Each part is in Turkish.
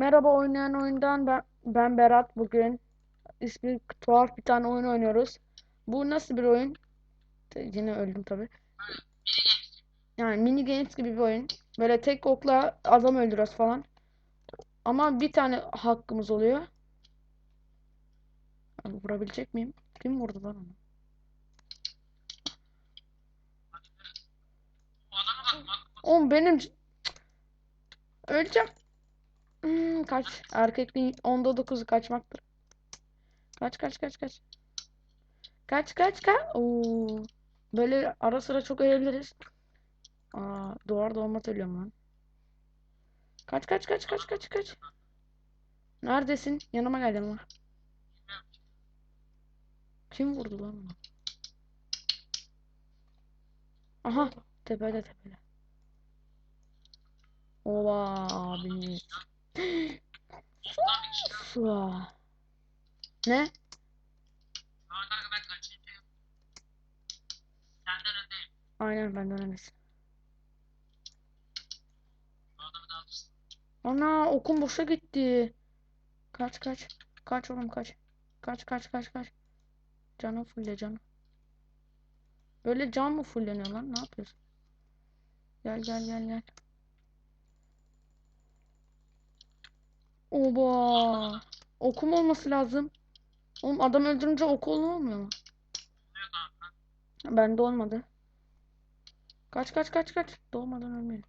Merhaba oynayan oyundan ben, ben Berat bugün ismi tuhaf bir tane oyun oynuyoruz. Bu nasıl bir oyun? Yine öldüm tabii. Yani mini games gibi bir oyun. Böyle tek okla adam öldürüyoruz falan. Ama bir tane hakkımız oluyor. Abi vurabilecek miyim? Kim vurdu lan onu? Oğlum benim öleceğim. Hmm, kaç. Erkekliğin onda 9'u kaçmaktır. Kaç kaç kaç kaç. Kaç kaç kaç. Oo. Böyle ara sıra çok ölebiliriz. Aa, doğar doğmaz ölüyorum lan. Kaç kaç kaç kaç kaç kaç. Neredesin? Yanıma gel yanıma. Kim vurdu lan onu? Aha tepede tepede. Ova abimiz. Ne? Ben. Aynen da alırsın. Ana okum boşa gitti. Kaç kaç. Kaç oğlum kaç. Kaç kaç kaç kaç. Canım fulle canım. Böyle can mı fulleniyor lan? Ne yapıyorsun? Gel gel gel gel. Oba. Okum olması lazım. Oğlum adam öldürünce oku olmuyor mu? Bende olmadı. Kaç kaç kaç kaç. Doğmadan ölmeyin.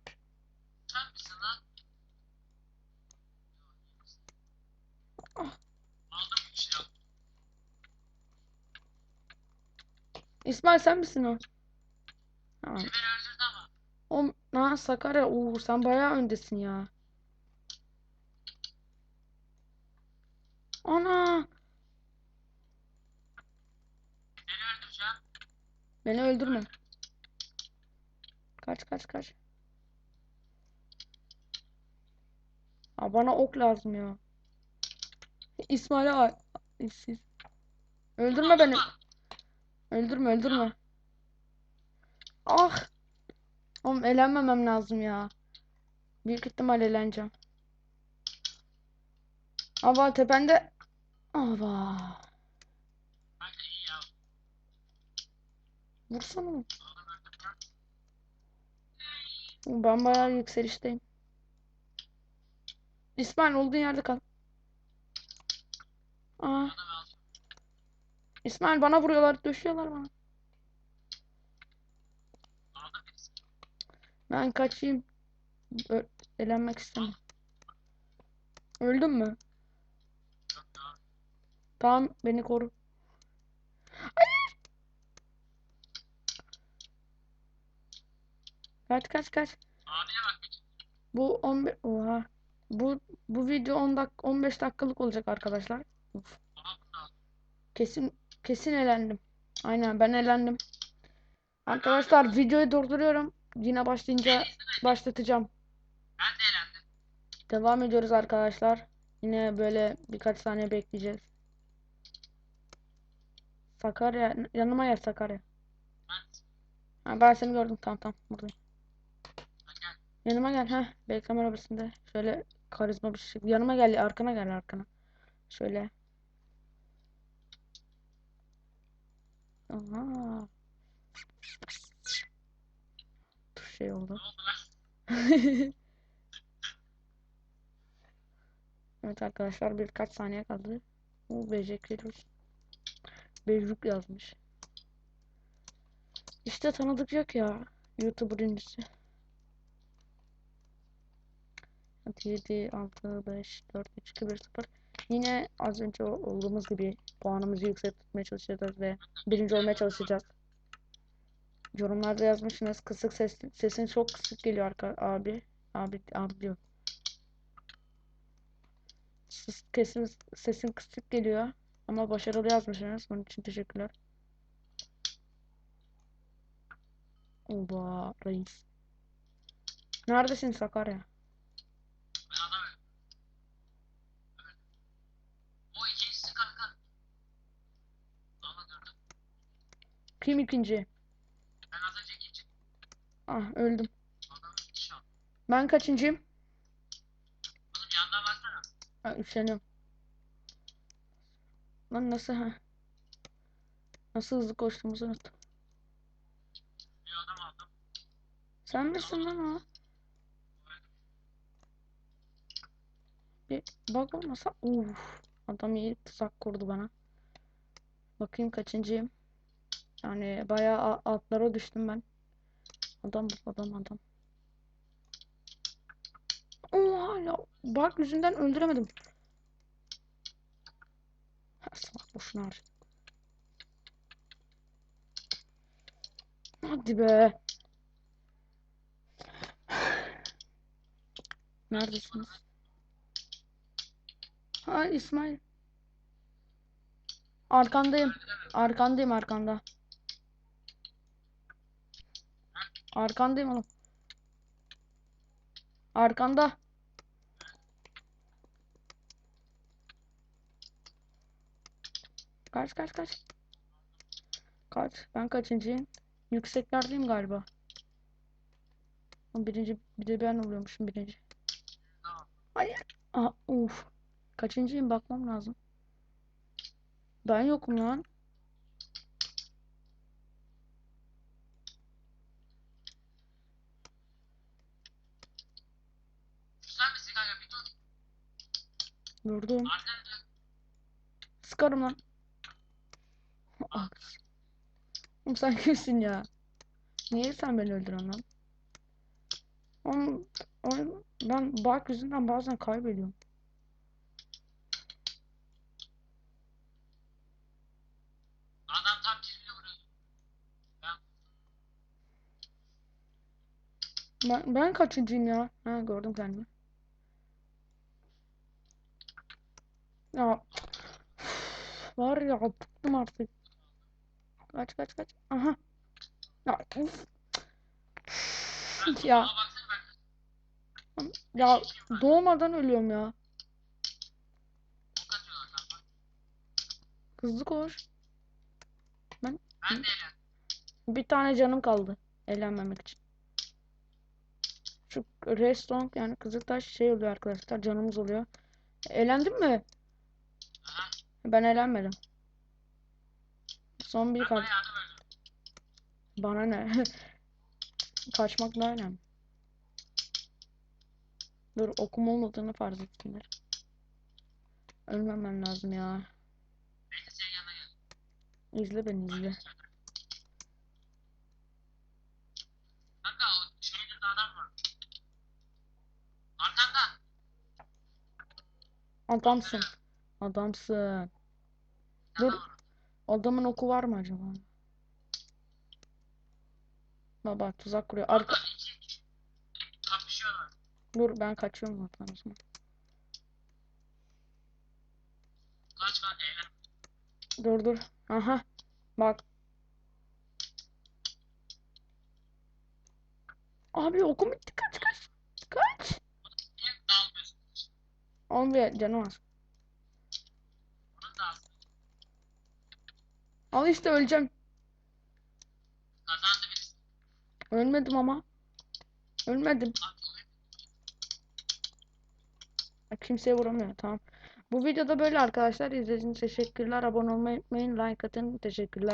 Ah. İsmail sen misin o? Tamam. Biri beni öldürdü ama. O ha Sakarya. Oo, sen bayağı öndesin ya. Ana. Beni öldüreceğim. Beni öldürme. Kaç kaç kaç. Aa, bana ok lazım ya. İsmail'e var. Siz. Öldürme beni. Öldürme öldürme. Ah. Oğlum elenmemem lazım ya. Büyük ihtimal eleneceğim. Ava tepende. Ava. Vursana. Ben bayağı yükselişteyim. İsmail olduğun yerde kal. Aa. İsmail bana vuruyorlar, döşüyorlar bana. Ben kaçayım. Ö elenmek istemem. Öldün mü? Tamam, beni koru. Kaç kaç kaç. Abiye bak. Bu 15 Oha. Bu bu video 10 dak 15 dakikalık olacak arkadaşlar. Aldım. Kesin kesin elendim. Aynen ben elendim. Arkadaşlar videoyu durduruyorum. Yine başlayınca başlatacağım. Ben de elendim. Devam ediyoruz arkadaşlar. Yine böyle birkaç saniye bekleyeceğiz. Sakarya yanıma gel Sakarya. Ha, ben seni gördüm tamam tamam buradayım. Yanıma gel ha bekleme arabasında şöyle karizma bir şey. Yanıma gel arkana gel arkana. Şöyle. Aha. Dur şey oldu. Evet arkadaşlar birkaç saniye kaldı. Bu beceriyoruz. Bejruk yazmış. İşte tanıdık yok ya. YouTuber ünlüsü. Hadi 7, 6, 5, 4, 3, 2, 1, 0. Yine az önce olduğumuz gibi puanımızı yüksek tutmaya çalışacağız ve birinci olmaya çalışacağız. Yorumlarda yazmışsınız kısık ses, sesin çok kısık geliyor arka, abi. Abi, abi diyor. Kesin sesin kısık geliyor. Ama başarılı yazmışsınız. Bunun için teşekkürler. Oba reis. Neredesin Sakarya? Ben adam öldüm. Öldüm. O ikincisi kanka. Ama gördüm. Kim ikinci? Ben az önce ikinci. Ah öldüm. Ben kaçıncıyım? Oğlum yandan bak baksana. Ha, üşeniyorum. Lan nasıl ha? Nasıl hızlı koştuğumuzu unuttum. Bir adam aldım. Sen misin lan o? Bir bak olmasa uf adam iyi tuzak kurdu bana. Bakayım kaçıncıyım. Yani bayağı altlara düştüm ben. Adam adam adam. Oha ya bak yüzünden öldüremedim. Salak boşuna harcadım. Hadi be. Neredesiniz? Ha İsmail. Arkandayım. Arkandayım arkanda. Arkandayım oğlum. Arkanda. Kaç kaç kaç. Kaç. Ben kaçıncıyım? Yükseklerdeyim galiba. Birinci bir de ben oluyormuşum birinci. Hayır. Aha, uf. Kaçıncıyım bakmam lazım. Ben yokum lan. Şu sen misin kanka? Bir dur. Arkanda. Sıkarım lan. Ah. Oğlum sen kimsin ya? Niye sen beni öldürüyorsun lan? Oğlum, oğlum, ben bak yüzünden bazen kaybediyorum. Adam tam çizgiyle vuruyordu. Ben Ben, ben kaçıncıyım ya? Ha gördüm kendimi. Ya var ya bıktım artık. Kaç kaç kaç. Aha. Ya uf. Ya ben ya doğmadan ölüyorum ya. Hızlı koş. Ben eğlendim. Bir tane canım kaldı. Eğlenmemek için. Şu Redstone yani Kızıltaş şey oluyor arkadaşlar. Canımız oluyor. Eğlendin mi? Aha. Ben eğlenmedim. Son bir da böyle. Bana ne? Kaçmak daha önemli. Dur okum olmadığını farz etsinler. Ölmemem lazım ya. İzle beni izle. Adamsın. Adamsın. Dur. Adamın oku var mı acaba? Baba tuzak kuruyor. Arka... Dur ben kaçıyorum oradan o zaman. Kaç kaç eğlen. Dur dur. Aha. Bak. Abi okum bitti. Kaç kaç. Kaç. Niye dağılmıyorsun? 11 canım var. Onun da az. Al işte öleceğim. Kazandı birisi. Ölmedim ama. Ölmedim. Kimseye vuramıyor. Tamam. Bu videoda böyle arkadaşlar. İzlediğiniz teşekkürler. Abone olmayı unutmayın. Like atın. Teşekkürler.